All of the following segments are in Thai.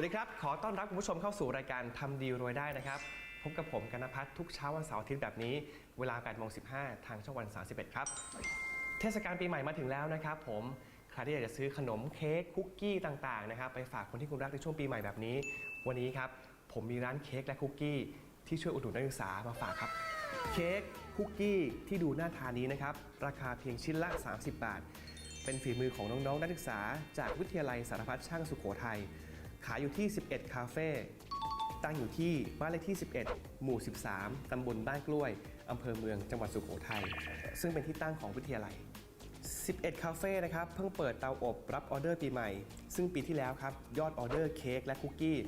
วัสดีครับ ขอต้อนรับคุณผู้ชมเข้าสู่รายการทำดีรวยได้นะครับ พบกับผมกนนพัฒน์ทุกเช้าวันเสาร์อาทิตย์แบบนี้ เวลา8โมง15 ทางช่องวัน 31 ครับ เทศกาลปีใหม่มาถึงแล้วนะครับผม ใครที่อยากจะซื้อขนมเค้กคุกกี้ต่างๆนะครับไปฝากคนที่คุณรักในช่วงปีใหม่แบบนี้ วันนี้ครับผมมีร้านเค้กและคุกกี้ที่ช่วยอุดหนุนนักศึกษามาฝากครับ เค้กคุกกี้ที่ดูน่าทานนี้นะครับราคาเพียงชิ้นละ 30 บาท เป็นฝีมือของน้องๆนักศึกษา จากวิทยาลัยสารพัดช่างสุโขทัย ขายอยู่ที่ 11 คาเฟ่ตั้งอยู่ที่บ้านเลขที่ 11 หมู่ 13 ตำบลบ้านกล้วย อำเภอเมืองจังหวัดสุโขทัย ซึ่งเป็นที่ตั้งของวิทยาลัย 11 คาเฟ่นะครับ เพิ่งเปิดเตาอบรับออเดอร์ปีใหม่ ซึ่งปีที่แล้วครับ ยอดออเดอร์เค้กและคุกกี้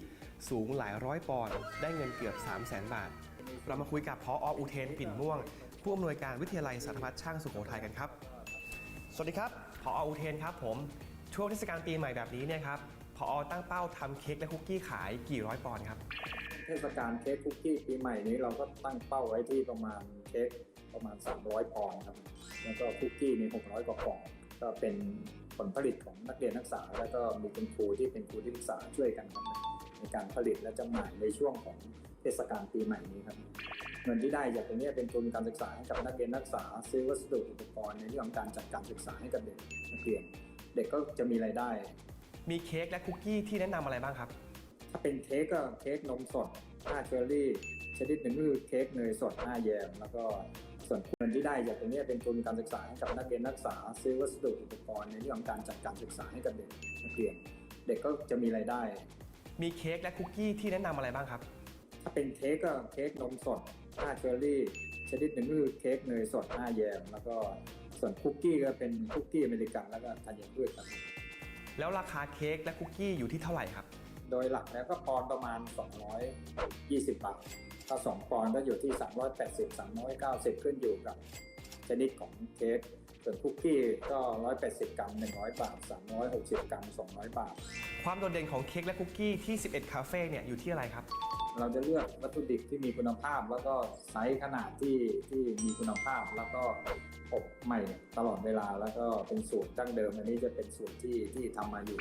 สูงหลายร้อยปอนด์ ได้เงินเกือบ 3 0 0 0 0 0บาท เรามาคุยกับพออุเทนปิ่นม่วง ผู้อำนวยการวิทยาลัยสารพัดช่างสุโขทัยกันครับ สวัสดีครับ พออุเทนครับผม ช่วงเทศกาลปีใหม่แบบนี้เนี่ยครับ พอตั้งเป้าทำเค้กและคุกกี้ขายกี่ร้อยปอนด์ครับ เทศกาลเค้กคุกกี้ปีใหม่นี้เราก็ตั้งเป้าไว้ที่ประมาณเค้กประมาณ 300ปอนด์ครับ แล้วก็คุกกี้มี600กว่ากล่องก็เป็นผลผลิตของนักเรียนนักศึกษา แล้วก็มีคุณครูที่เป็นครูที่ปรึกษาช่วยกันครับในการผลิตและจำหน่ายในช่วงของเทศกาลปีใหม่นี้ครับ เงินที่ได้จากตรงนี้เป็นทุนการศึกษาให้กับนักเรียนนักศึกษา ซื้อวัสดุอุปกรณ์ในเรื่องของการจัดการศึกษาให้กับเด็กนักเรียน เด็กก็จะมีรายได้ มีเค้กและคุกกี้ที่แนะนำอะไรบ้างครับ ถ้าเป็นเค้กก็เค้กนมสด5เชอร์รี่ ชนิดหนึ่งก็คือเค้กเนยสด5แยม แล้วก็ส่วนเงินที่ได้จากตรงนี้เป็นทุนการศึกษาให้กับนักเรียนนักศึกษา ซื้อวัสดุอุปกรณ์ในเรื่องของการจัดการศึกษาให้กับเด็กนักเรียน เด็กก็จะมีรายได้ มีเค้กและคุกกี้ที่แนะนำอะไรบ้างครับ ถ้าเป็นเค้กก็เค้กนมสด5เชอร์รี่ ชนิดหนึ่งก็คือเค้กเนยสด5แยม แล้วก็ส่วนคุกกี้ก็เป็นคุกกี้อเมริกันแล้วก็ธัญพืชครับ แล้วราคาเค้กและคุกกี้อยู่ที่เท่าไหร่ครับ โดยหลักแล้วก็ปอนด์ประมาณ 220 บาทถ้า2ปอนด์ก็อยู่ที่ 380 390 ขึ้นอยู่กับชนิดของเค้กส่วนคุกกี้ก็ 180 กรัม 100 บาท 360 กรัม 200 บาท ความโดดเด่นของเค้กและคุกกี้ที่ 11 คาเฟ่เนี่ยอยู่ที่อะไรครับ เราจะเลือกวัตถุดิบที่มีคุณภาพ แล้วก็ไซส์ขนาดที่ที่มีคุณภาพ แล้วก็อบใหม่ตลอดเวลา แล้วก็เป็นสูตรดั้งเดิมอันนี้จะเป็นสูตรที่ที่ทำมาอยู่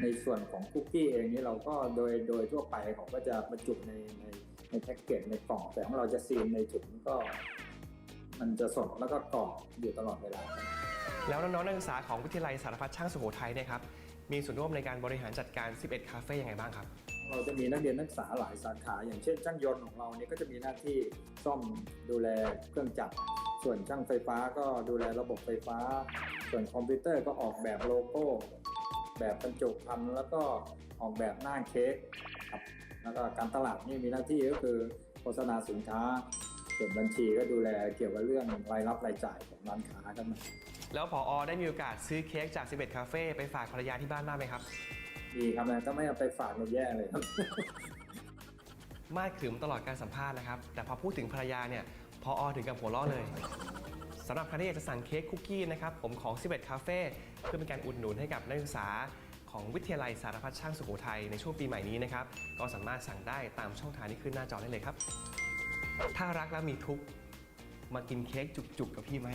ในส่วนของคุกกี้เองนี่เราก็โดยโดยทั่วไปเขาก็จะบรรจุในในในแพ็กเกจในกล่องแต่ของเราจะซีนในถุงก็ มันจะสดแล้วก็กรอบอยู่ตลอดเวลา แล้วน้องๆนักศึกษาของวิทยาลัยสารพัดช่างสุโขทัยเนี่ยครับมีส่วนร่วมในการบริหารจัดการ 11 คาเฟ่ยังไงบ้างครับ เราจะมีนักเรียนนักศึกษาหลายสาขา อย่างเช่นช่างยนต์ของเราเนี่ยก็จะมีหน้าที่ซ่อมดูแลเครื่องจักรส่วนช่างไฟฟ้าก็ดูแลระบบไฟฟ้า ส่วนคอมพิวเตอร์ก็ออกแบบโลโก้ แบบบรรจุภัณฑ์แล้วก็ออกแบบหน้าเค้กครับแล้วก็การตลาดนี่มีหน้าที่ก็คือโฆษณาสินค้าส่วนบัญชีก็ดูแลเกี่ยวกับเรื่องรายรับรายจ่ายของร้านค้าครับแล้วพออได้มีโอกาสซื้อเค้กจาก11คาเฟ่ไปฝากภรรยาที่บ้านบ้างไหมครับ ดีครับนะถ้าไม่เอาไปฝากมันแย่เลยครับ มาดขรึมตลอดการสัมภาษณ์นะครับ แต่พอพูดถึงภรรยาเนี่ยพออถึงกับหัวเราะเลยสำหรับใครที่อยากจะสั่งเค้กคุกกี้นะครับผมของ 11คาเฟ่เพื่อเป็นการอุดหนุนให้กับนักศึกษาของวิทยาลัยสารพัดช่างสุโขทัยในช่วงปีใหม่นี้นะครับ ก็สามารถสั่งได้ตามช่องทางที่ขึ้นหน้าจอได้เลยครับ ถ้ารักแล้วมีทุกข์มากินเค้กจุกๆกับพี่ไหม